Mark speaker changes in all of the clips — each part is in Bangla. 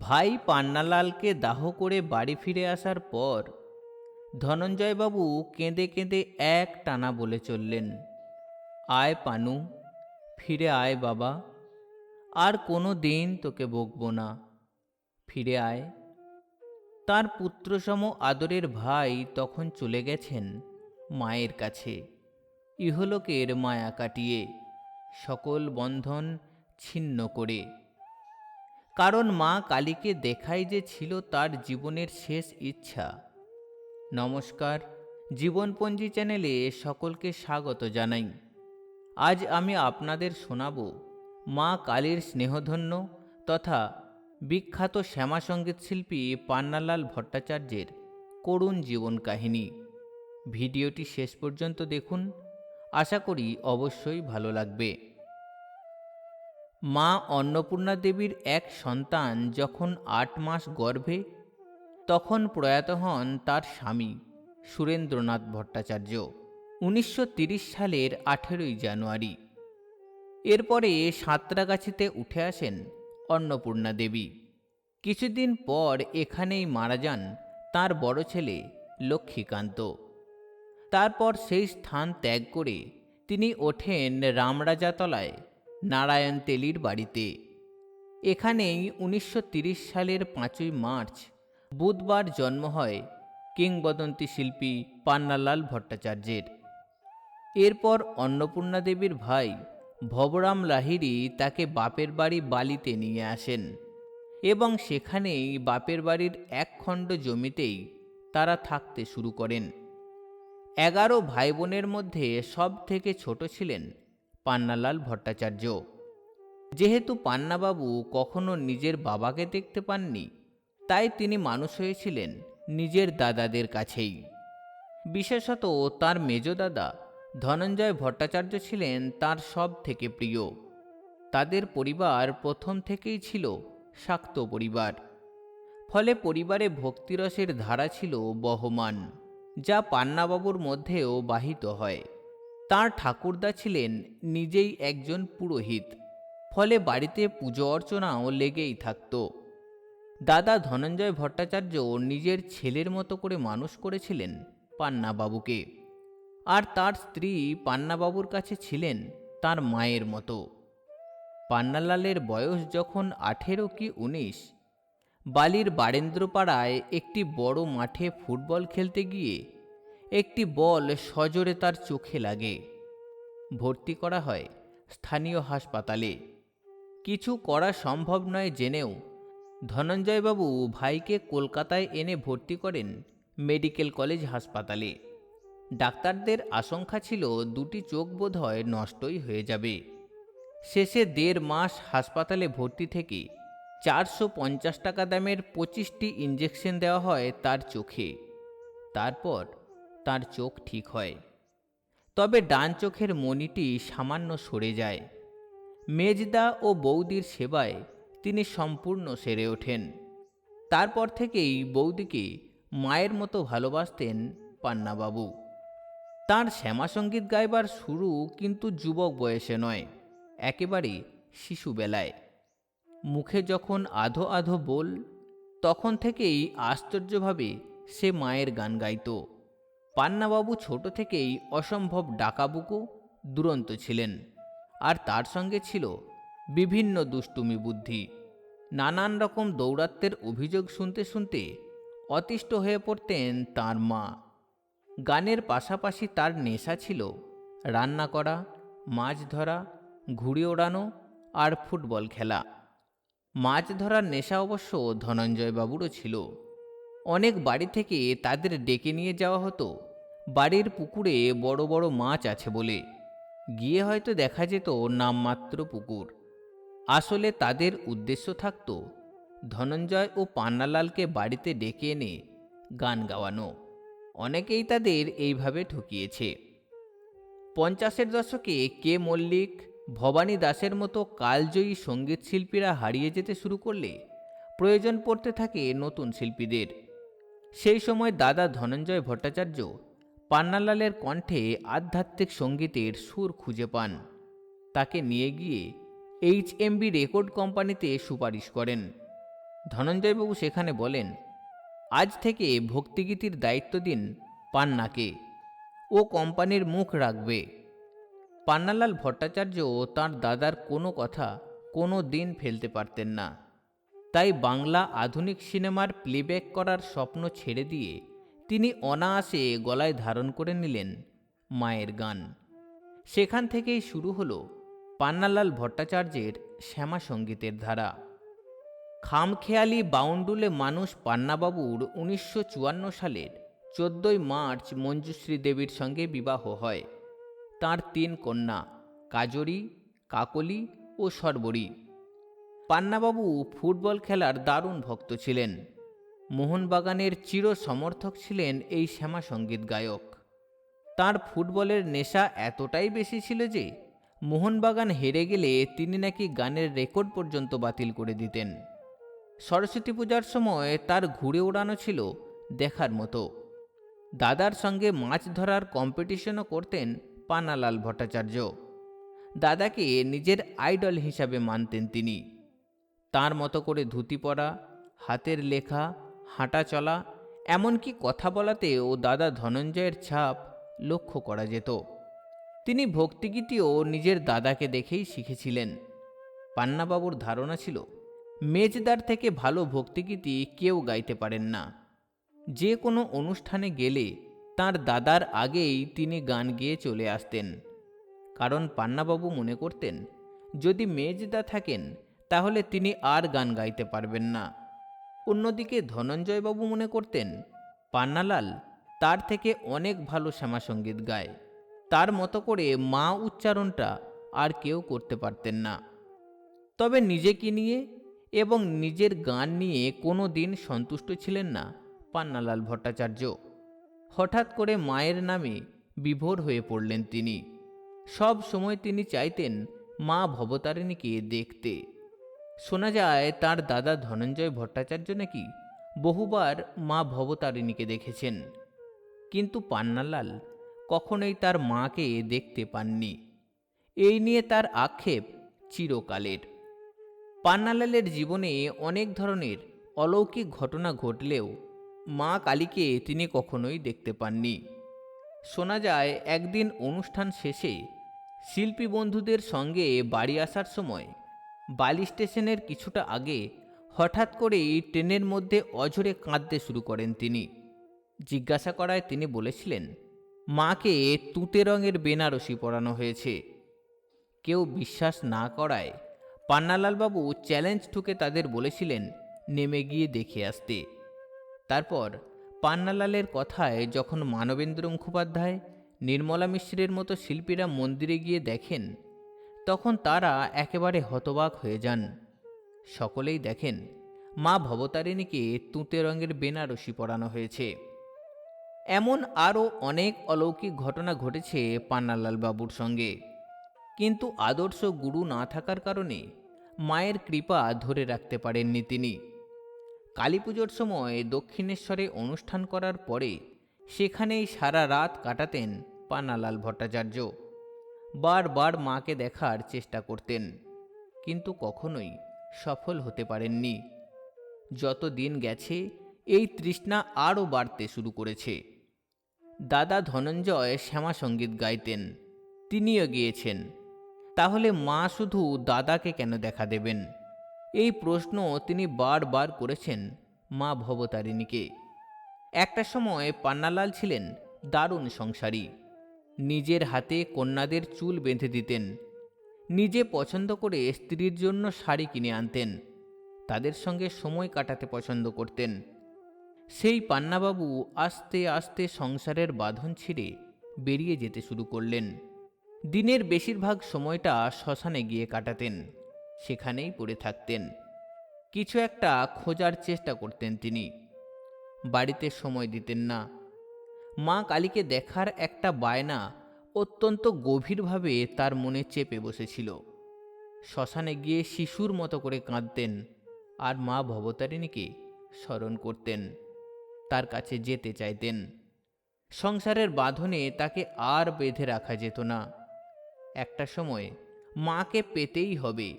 Speaker 1: ভাই পান্নালালকে দাহ করে বাড়ি ফিরে আসার পর ধনঞ্জয়বাবু কেঁদে কেঁদে এক টানা বলে চললেন, আয় পানু, ফিরে আয় বাবা, আর কোনো দিন তোকে বকবো না, ফিরে আয়। তার পুত্রসম আদরের ভাই তখন চলে গেছেন মায়ের কাছে, ইহলোকের মায়া কাটিয়ে সকল বন্ধন ছিন্ন করে। কারণ মা কালীকে দেখাই যে ছিল তার জীবনের শেষ ইচ্ছা। নমস্কার, জীবনপঞ্জি চ্যানেলে সকলকে স্বাগত জানাই। আজ আমি আপনাদের শোনাব মা কালীর স্নেহধন্য তথা বিখ্যাত শ্যামা সংগীত শিল্পী পান্নালাল ভট্টাচার্যের করুণ জীবন কাহিনী। ভিডিওটি শেষ পর্যন্ত দেখুন। আশা করি অবশ্যই ভালো লাগবে। মা অন্নপূর্ণা দেবীর এক সন্তান যখন আট মাস গর্ভে, তখন প্রয়াত হন তার স্বামী সুরেন্দ্রনাথ ভট্টাচার্য উনিশশো সালের আঠেরোই জানুয়ারি। এরপরে সাঁতরাগাছিতে উঠে আসেন অন্নপূর্ণা দেবী। কিছুদিন পর এখানেই মারা যান তার বড় ছেলে লক্ষ্মীকান্ত। তারপর সেই স্থান ত্যাগ করে তিনি ওঠেন রামরাজাতলায় নারায়ণ তেলির বাড়িতে। এখানেই উনিশশো সালের পাঁচই মার্চ বুধবার জন্ম হয় কিংবদন্তি শিল্পী পান্নালাল ভট্টাচার্যের। এরপর অন্নপূর্ণা দেবীর ভাই ভবরাম লাহিড়ী তাকে বাপের বাড়ি বালিতে নিয়ে আসেন এবং সেখানেই বাপের বাড়ির এক খণ্ড জমিতেই তারা থাকতে শুরু করেন। এগারো ভাই বোনের মধ্যে সব থেকে ছোট ছিলেন পান্নালাল ভট্টাচার্য। যেহেতু পান্নাবাবু কখনো নিজের বাবাকে দেখতে পাননি, তাই তিনি মানুষ হয়েছিলেন নিজের দাদাদের কাছেই। বিশেষত তার মেজ দাদা ধনঞ্জয় ভট্টাচার্য ছিলেন তার সব থেকে প্রিয়। তাদের পরিবার প্রথম থেকেই ছিল শাক্ত পরিবার। ফলে পরিবারে ভক্তিরসের ধারা ছিল বহমান, যা পান্নাবাবুর মধ্যেও বাহিত হয়। তার ঠাকুরদা ছিলেন নিজেই একজন পুরোহিত, ফলে বাড়িতে পুজো অর্চনাও লেগেই থাকত। দাদা ধনঞ্জয় ভট্টাচার্য নিজের ছেলের মতো করে মানুষ করেছিলেন পান্নাবাবুকে। আর তার স্ত্রী পান্নাবাবুর কাছে ছিলেন তার মায়ের মতো। পান্নালালের বয়স যখন আঠেরো কি উনিশ, বালির বারেন্দ্রপাড়ায় একটি বড় মাঠে ফুটবল খেলতে গিয়ে একটি বল সজোরে তার চোখে লাগে। ভর্তি করা হয় স্থানীয় হাসপাতালে। কিছু করা সম্ভব নয় জেনেও ধনঞ্জয়বাবু ভাইকে কলকাতায় এনে ভর্তি করেন মেডিকেল কলেজ হাসপাতালে। ডাক্তারদের আশঙ্কা ছিল দুটি চোখ বোধহয় নষ্টই হয়ে যাবে। শেষে দেড় মাস হাসপাতালে ভর্তি থেকে চারশো পঞ্চাশ টাকা দামের পঁচিশটি ইঞ্জেকশন দেওয়া হয় তার চোখে। তারপর তার চোখ ঠিক হয়। তবে ডান চোখের মণিটি সামান্য সরে যায়। মেজদা ও বৌদির সেবায় তিনি সম্পূর্ণ সেরে ওঠেন। তারপর থেকেই বৌদিকে মায়ের মতো ভালোবাসতেন পান্নাবাবু। তার শ্যামাসঙ্গীত গাইবার শুরু কিন্তু যুবক বয়সে নয়, একেবারে শিশুবেলায়। মুখে যখন আধো আধো বল, তখন থেকেই আশ্চর্যভাবে সে মায়ের গান গাইত। পান্নাবাবু ছোট থেকেই অসম্ভব ডাকাবুকো, দুরন্ত ছিলেন। আর তার সঙ্গে ছিল বিভিন্ন দুষ্টুমি বুদ্ধি। নানান রকম দৌরাত্মের অভিযোগ শুনতে শুনতে অতিষ্ঠ হয়ে পড়তেন তার মা। গানের পাশাপাশি তার নেশা ছিল রান্না করা, মাছ ধরা, ঘুড়ি ওড়ানো আর ফুটবল খেলা। মাছ ধরার নেশা অবশ্য ধনঞ্জয়বাবুরও ছিল। অনেক বাড়ি থেকে তাদের ডেকে নিয়ে যাওয়া হতো। বাড়ির পুকুরে বড় বড় মাছ আছে বলে। গিয়ে হয়তো দেখা যেত নামমাত্র পুকুর। আসলে তাদের উদ্দেশ্য থাকত ধনঞ্জয় ও পান্নালালকে বাড়িতে ডেকে এনে গান গাওয়ানো। অনেকেই তাদের এইভাবে ঠকিয়েছে। পঞ্চাশের দশকে কে মল্লিক, ভবানী দাসের মতো কালজয়ী সংগীত শিল্পীরা হারিয়ে যেতে শুরু করলে প্রয়োজন পড়তে থাকে নতুন শিল্পীদের। সেই সময় দাদা ধনঞ্জয় ভট্টাচার্য পান্নালালের কণ্ঠে আধ্যাত্মিক সঙ্গীতের সুর খুঁজে পান। তাকে নিয়ে গিয়ে এইচ এমবি রেকর্ড কোম্পানিতে সুপারিশ করেন। ধনঞ্জয়বাবু সেখানে বলেন, আজ থেকে ভক্তিগীতির দায়িত্ব দিন পান্নাকে। ও কোম্পানির মুখ রাখবে। পান্নালাল ভট্টাচার্য তার দাদার কোনো কথা কোনো দিন ফেলতে পারতেন না। তাই বাংলা আধুনিক সিনেমার প্লেব্যাক করার স্বপ্ন ছেড়ে দিয়ে তিনি অনায়াসে গলায় ধারণ করে নিলেন মায়ের গান। সেখান থেকেই শুরু হলো পান্নালাল ভট্টাচার্যের শ্যামা সঙ্গীতের ধারা। খামখেয়ালি বাউন্ডুলে মানুষ পান্নাবাবুর উনিশশো চুয়ান্ন সালের চোদ্দই মার্চ মঞ্জুশ্রী দেবীর সঙ্গে বিবাহ হয়। তার তিন কন্যা, কাজরি, কাকলি ও সর্বরী। পান্নাবাবু ফুটবল খেলার দারুণ ভক্ত ছিলেন। মোহনবাগানের চির সমর্থক ছিলেন এই শ্যামা সংগীত গায়ক। তার ফুটবলের নেশা এতটাই বেশি ছিল যে, মোহনবাগান হেরে গেলে তিনি নাকি গানের রেকর্ড পর্যন্ত বাতিল করে দিতেন। সরস্বতী পূজার সময় তার ঘুরে ওড়ানো ছিল দেখার মতো। দাদার সঙ্গে মাছ ধরার কম্পিটিশনও করতেন পানালাল ভট্টাচার্য। দাদাকে নিজের আইডল হিসাবে মানতেন তিনি। তার মতো করে ধুতি পরা, হাতের লেখা, হাঁটা চলা, এমনকি কথা বলাতেও দাদা ধনঞ্জয়ের ছাপ লক্ষ্য করা যেত। তিনি ভক্তিগীতিও নিজের দাদাকে দেখেই শিখেছিলেন। পান্নাবাবুর ধারণা ছিল, মেজদার থেকে ভালো ভক্তিগীতি কেউ গাইতে পারেন না। যে কোনো অনুষ্ঠানে গেলে তার দাদার আগেই তিনি গান গেয়ে চলে আসতেন। কারণ পান্নাবাবু মনে করতেন, যদি মেজদা থাকেন তাহলে তিনি আর গান গাইতে পারবেন না। অন্যদিকে ধনঞ্জয়বাবু মনে করতেন, পান্নালাল তার থেকে অনেক ভালো শ্যামাসঙ্গীত গায়। তার মতো করে মা উচ্চারণটা আর কেউ করতে পারতেন না। তবে নিজেকে নিয়ে এবং নিজের গান নিয়ে কোনো দিন সন্তুষ্ট ছিলেন না পান্নালাল ভট্টাচার্য। হঠাৎ করে মায়ের নামে বিভোর হয়ে পড়লেন তিনি। সব সময় তিনি চাইতেন মা ভবতারিণীকে দেখতে। শোনা যায়, তার দাদা ধনঞ্জয় ভট্টাচার্য নাকি বহুবার মা ভবতারিণীকে দেখেছেন। কিন্তু পান্নালাল কখনোই তার মাকে দেখতে পাননি। এই নিয়ে তার আক্ষেপ চিরকালের। পান্নালালের জীবনে অনেক ধরনের অলৌকিক ঘটনা ঘটলেও মা কালীকে তিনি কখনোই দেখতে পাননি। শোনা যায়, একদিন অনুষ্ঠান শেষে শিল্পী বন্ধুদের সঙ্গে বাড়ি আসার সময় বালি স্টেশনের কিছুটা আগে হঠাৎ করেই ট্রেনের মধ্যে অঝরে কাঁদতে শুরু করেন তিনি। জিজ্ঞাসা করায় তিনি বলেছিলেন, মাকে তুতে রঙের বেনারসি পরানো হয়েছে। কেউ বিশ্বাস না করায় পান্নালালবাবু চ্যালেঞ্জ ঠুকে তাদের বলেছিলেন, নেমে গিয়ে দেখে আসতে। তারপর পান্নালালের কথায় যখন মানবেন্দ্র মুখোপাধ্যায়, নির্মলা মিশ্রের মতো শিল্পীরা মন্দিরে গিয়ে দেখেন তখন তারা একেবারে হতবাক হয়ে যান। সকলেই দেখেন, মা ভবতারিণীকে তুঁতে রঙের বেনারসি পরানো হয়েছে। এমন আরও অনেক অলৌকিক ঘটনা ঘটেছে পান্নালাল বাবুর সঙ্গে। কিন্তু আদর্শ গুরু না থাকার কারণে মায়ের কৃপা ধরে রাখতে পারেননি তিনি। কালী পুজোর সময় দক্ষিণেশ্বরে অনুষ্ঠান করার পরে সেখানেই সারা রাত কাটাতেন পানালাল ভট্টাচার্য। বারবার মাকে দেখার চেষ্টা করতেন, কিন্তু কখনোই সফল হতে পারেননি। যত দিন গেছে, এই তৃষ্ণা আরও বাড়তে শুরু করেছে। দাদা ধনঞ্জয় শ্যামা সংগীত গাইতেন, তিনিও গিয়েছেন। তাহলে মা শুধু দাদাকে কেন দেখা দেবেন? এই প্রশ্ন তিনি বারবার করেছেন মা ভবতারিণীকে। একটা সময় পান্নালাল ছিলেন দারুণ সংসারী। নিজের হাতে কন্যাদের চুল বেঁধে দিতেন। নিজে পছন্দ করে স্ত্রীর জন্য শাড়ি কিনে আনতেন। তাদের সঙ্গে সময় কাটাতে পছন্দ করতেন। সেই পান্নাবাবু আস্তে আস্তে সংসারের বাঁধন ছিঁড়ে বেরিয়ে যেতে শুরু করলেন। দিনের বেশিরভাগ সময়টা শ্মশানে গিয়ে কাটাতেন, সেখানেই পড়ে থাকতেন। কিছু একটা খোঁজার চেষ্টা করতেন তিনি। বাড়িতে সময় দিতেন না মা কালীকে দেখার একটা বায়না অত্যন্ত গভীরভাবে তার মনে চেপে বসেছিল। শ্মশানে গিয়ে শিশুর মতো করে কাঁদতেন আর মা ভবতারিণীকে স্মরণ করতেন, তার কাছে যেতে চাইতেন। সংসারের বাঁধনে তাকে আর বেঁধে রাখা যেত না। একটা সময় মাকে পেতেই হবে,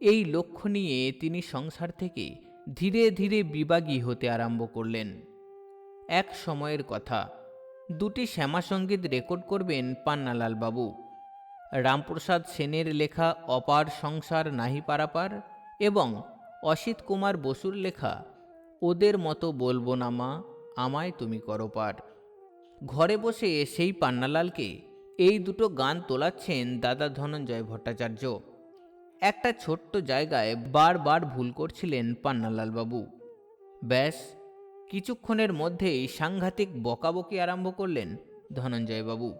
Speaker 1: এই লক্ষ্য নিয়ে তিনি সংসার থেকে ধীরে ধীরে বিবাগী হতে আরম্ভ করলেন। এক সময়ের কথা দুটি শ্যামাসঙ্গীত রেকর্ড করবেন পান্নালাল বাবু। রামপ্রসাদ সেনের লেখা অপার সংসার নাহি পারাপার এবং অসিত কুমার বসুর লেখা, ওদের মতো বলব না মা, আমায় তুমি করো পার। ঘরে বসে সেই পান্নালালকে এই দুটো গান তোলাচ্ছেন দাদা ধনঞ্জয় ভট্টাচার্য। একটা ছোট্ট জায়গায় বারবার ভুল করছিলেন পান্নালাল বাবু। ব্যাস কিছুক্ষণের মধ্যেই সাংঘাতিক বকাবকি আরম্ভ করলেন ধনঞ্জয়বাবু।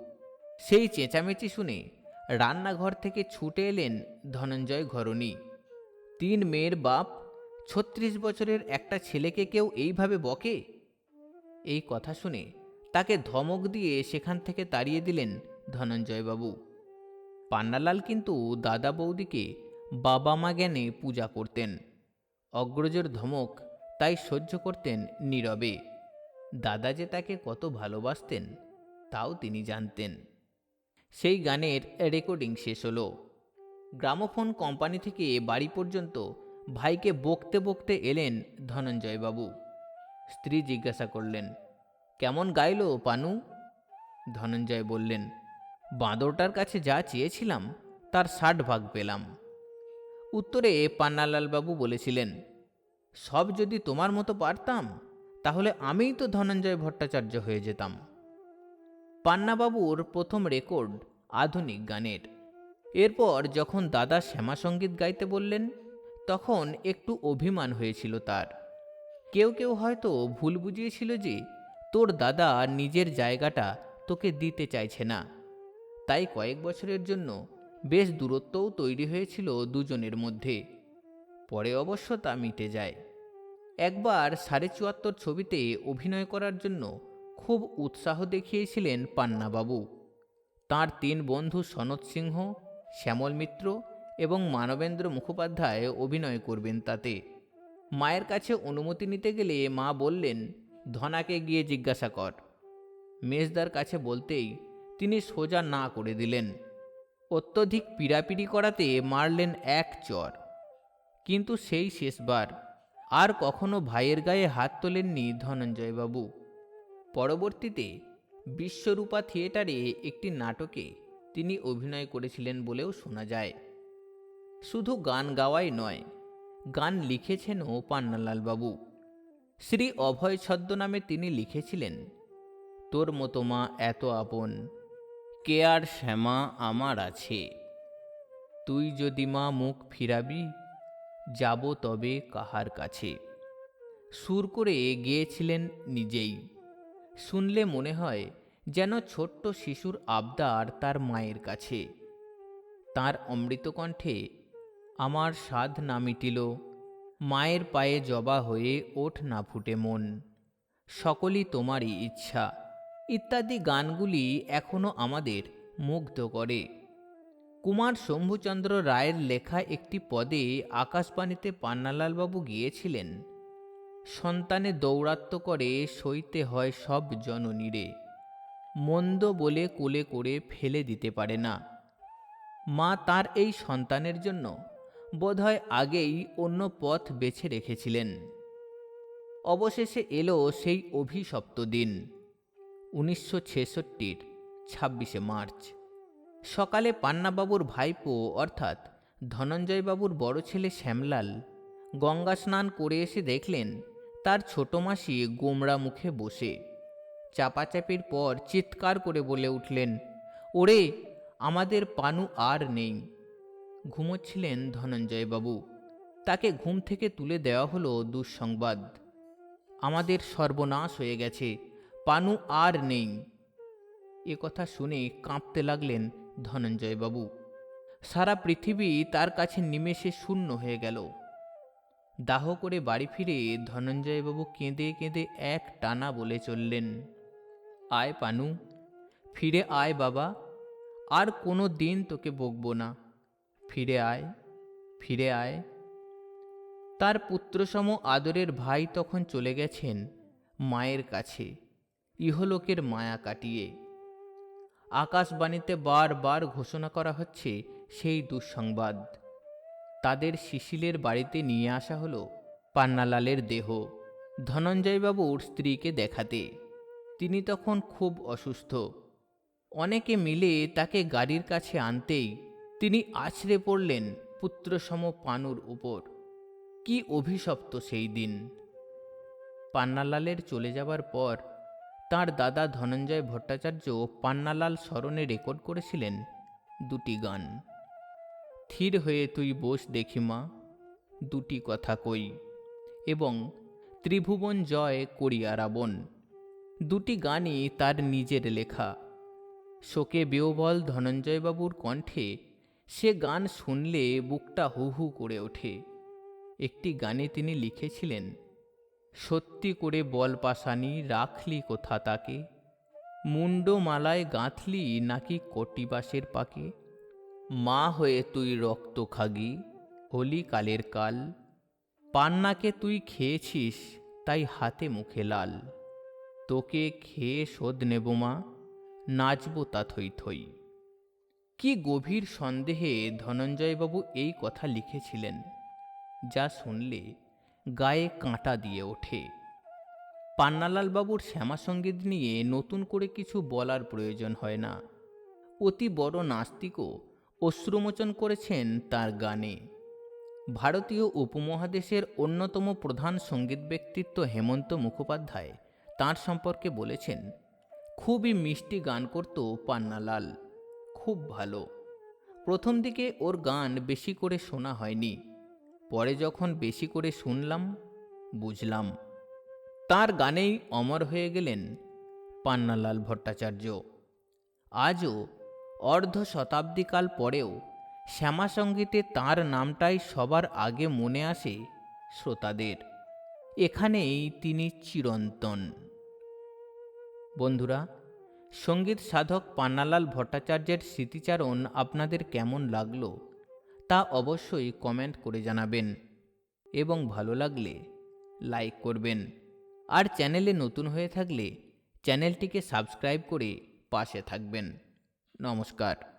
Speaker 1: সেই চেঁচামেচি শুনে রান্নাঘর থেকে ছুটে এলেন ধনঞ্জয় ঘরণী। তিন মেয়ের বাপ, ছত্রিশ বছরের একটা ছেলেকে কেউ এইভাবে বকে? এই কথা শুনে তাকে ধমক দিয়ে সেখান থেকে তাড়িয়ে দিলেন ধনঞ্জয়বাবু। পান্নালাল কিন্তু দাদা বৌদিকে বাবা মা জ্ঞানে পূজা করতেন। অগ্রজের ধমক তাই সহ্য করতেন নীরবে। দাদা যে তাকে কত ভালোবাসতেন, তাও তিনি জানতেন। সেই গানের রেকর্ডিং শেষ হলো। গ্রামোফোন কোম্পানি থেকে বাড়ি পর্যন্ত ভাইকে বকতে বকতে এলেন ধনঞ্জয়বাবু। স্ত্রী জিজ্ঞাসা করলেন, কেমন গাইলো পানু? ধনঞ্জয় বললেন, বাঁদরটার কাছে যা চেয়েছিলাম, তার ষাট ভাগ পেলাম। উত্তরে পান্নালালবাবু বলেছিলেন সব যদি তোমার মতো পারতাম, তাহলে আমিই তো ধনঞ্জয় ভট্টাচার্য হয়ে যেতাম। পান্নাবাবুর প্রথম রেকর্ড আধুনিক গানের। এরপর যখন দাদা শ্যামাসঙ্গীত গাইতে বললেন, তখন একটু অভিমান হয়েছিল তার। কেউ কেউ হয়তো ভুল বুঝিয়েছিল যে, তোর দাদা নিজের জায়গাটা তোকে দিতে চাইছে না। তাই কয়েক বছরের জন্য বেশ দূরত্বও তৈরি হয়েছিল দুজনের মধ্যে। পরে অবশ্য তা মিটে যায়। একবার সাড়ে চুয়াত্তর ছবিতে অভিনয় করার জন্য খুব উৎসাহ দেখিয়েছিলেন পান্নাবাবু। তাঁর তিন বন্ধু সনৎ সিংহ, শ্যামল মিত্র এবং মানবেন্দ্র মুখোপাধ্যায় অভিনয় করবেন তাতে। মায়ের কাছে অনুমতি নিতে গেলে মা বললেন, ধনাকে গিয়ে জিজ্ঞাসা কর। মেজদার কাছে বলতেই তিনি সোজা না করে দিলেন। অত্যধিক পীড়াপিড়ি করাতে মারলেন এক চর। কিন্তু সেই শেষবার আর কখনো ভাইয়ের গায়ে হাত তোলেননি ধনঞ্জয়বাবু। পরবর্তীতে বিশ্বরূপা থিয়েটারে একটি নাটকে তিনি অভিনয় করেছিলেন বলেও শোনা যায়। শুধু গান গাওয়াই নয়, গান লিখেছেনও পান্নালাল বাবু শ্রী অভয় ছদ্ম নামে তিনি লিখেছিলেন, তোর মতো মা এত আপন, কে আর শ্যামা আমার আছে। তুই যদি মা মুখ ফিরাবি যাব তবে কাহার কাছে। সুর করে গিয়েছিলেন নিজেই। শুনলে মনে হয় যেন ছোট্ট শিশুর আবদার তার মায়ের কাছে। তার অমৃতকণ্ঠে, আমার সাধ না মিটিল, মায়ের পায়ে জবা হয়ে ওঠ না ফুটে মন, সকলই তোমারই ইচ্ছা। ইত্যাদি গানগুলি এখনও আমাদের মুগ্ধ করে। কুমার শম্ভুচন্দ্র রায়ের লেখা একটি পদে আকাশবাণীতে পান্নালালবাবু গিয়েছিলেন। সন্তানে দৌরাত্ম করে সইতে হয় সব জননীরে। মন্দ বলে কোলে করে ফেলে দিতে পারে না। মা তার এই সন্তানের জন্য বোধহয় আগেই অন্য পথ বেছে রেখেছিলেন। অবশেষে এলো সেই অভিশপ্ত দিন, উনিশশো ছেষট্টির ছাব্বিশে মার্চ। সকালে পান্নাবাবুর ভাইপো, অর্থাৎ ধনঞ্জয়বাবুর বড় ছেলে শ্যামলাল, গঙ্গা স্নান করে এসে দেখলেন তার ছোট মাসি গোমড়া মুখে বসে। চাপাচাপির পর চিৎকার করে বলে উঠলেন, ওরে, আমাদের পানু আর নেই। ঘুমোচ্ছিলেন ধনঞ্জয়বাবু। তাকে ঘুম থেকে তুলে দেওয়া হলো দুঃসংবাদ। আমাদের সর্বনাশ হয়ে গেছে, পানু আর নেই। এ কথা শুনে কাঁপতে লাগলেন ধনঞ্জয়বাবু। সারা পৃথিবী তার কাছে নিমেষে শূন্য হয়ে গেল। দাহ করে বাড়ি ফিরে ধনঞ্জয়বাবু কেঁদে কেঁদে এক টানা বলে চললেন, আয় পানু, ফিরে আয় বাবা, আর কোনো দিন তোকে বকবো না। ফিরে আয় ফিরে আয়। তার পুত্রসম আদরের ভাই তখন চলে গেছেন মায়ের কাছে, ইহলোকের মায়া কাটিয়ে। আকাশবাণীতে বারবার ঘোষণা করা হচ্ছে সেই দুঃসংবাদ। তাদের শিশিলের বাড়িতে নিয়ে আসা হলো পান্নালালের দেহ ধনঞ্জয়বাবুর স্ত্রীকে দেখাতে। তিনি তখন খুব অসুস্থ। অনেকে মিলে তাকে গাড়ির কাছে আনতেই তিনি আছড়ে পড়লেন পুত্রসম পানুর উপর। কি অভিশপ্ত সেই দিন। পান্নালালের চলে যাবার পর তার দাদা ধনঞ্জয় ভট্টাচার্য পান্নালাল স্মরণে রেকর্ড করেছিলেন দুটি গান। থির হয়ে তুই বস দেখিমা দুটি কথা কই, এবং ত্রিভুবন জয় করিয়া রাবণ দুটি গানই তার নিজের লেখা। শোকে বেওবল ধনঞ্জয়বাবুর কণ্ঠে সে গান শুনলে বুকটা হু হু করে ওঠে। একটি গানে তিনি লিখেছিলেন সত্যি করে বল পাশানি, রাখলি কোথা তাকে? মুন্ড মালায় গাঁথলি নাকি কটিবাসের পাকে? মা হয়ে তুই রক্ত খাগি, হলি কালের কাল। পান্নাকে তুই খেয়েছিস, তাই হাতে মুখে লাল। তোকে খেয়ে শোধ নেব মা, নাচবো তা থই থই। কি গভীর সন্দেহে ধনঞ্জয়বাবু এই কথা লিখেছিলেন, যা শুনলে গায়ে কাঁটা দিয়ে ওঠে। পান্নালাল বাবুর শ্যামাসঙ্গীত নিয়ে নতুন করে কিছু বলার প্রয়োজন হয় না। অতি বড় নাস্তিকও অশ্রুমোচন করেছেন তার গানে। ভারতীয় উপমহাদেশের অন্যতম প্রধান সংগীত ব্যক্তিত্ব হেমন্ত মুখোপাধ্যায় তার সম্পর্কে বলেছেন, খুবই মিষ্টি গান করত পান্নালাল। খুব ভালো। প্রথম দিকে ওর গান বেশি করে শোনা হয়নি। পরে যখন বেশি করে শুনলাম, বুঝলাম, তার গানেই অমর হয়ে গেলেন পান্নালাল ভট্টাচার্য। আজও অর্ধ শতাব্দীকাল পরেও শ্যামা সঙ্গীতে তাঁর নামটাই সবার আগে মনে আসে শ্রোতাদের। এখানেই তিনি চিরন্তন। বন্ধুরা, সংগীত সাধক পান্নালাল ভট্টাচার্যের স্মৃতিচারণ আপনাদের কেমন লাগল? তা অবশ্যই কমেন্ট করে জানাবেন। এবং ভালো লাগলে লাইক করবেন। আর চ্যানেলে নতুন হয়ে থাকলে চ্যানেলটিকে সাবস্ক্রাইব করে পাশে থাকবেন। নমস্কার।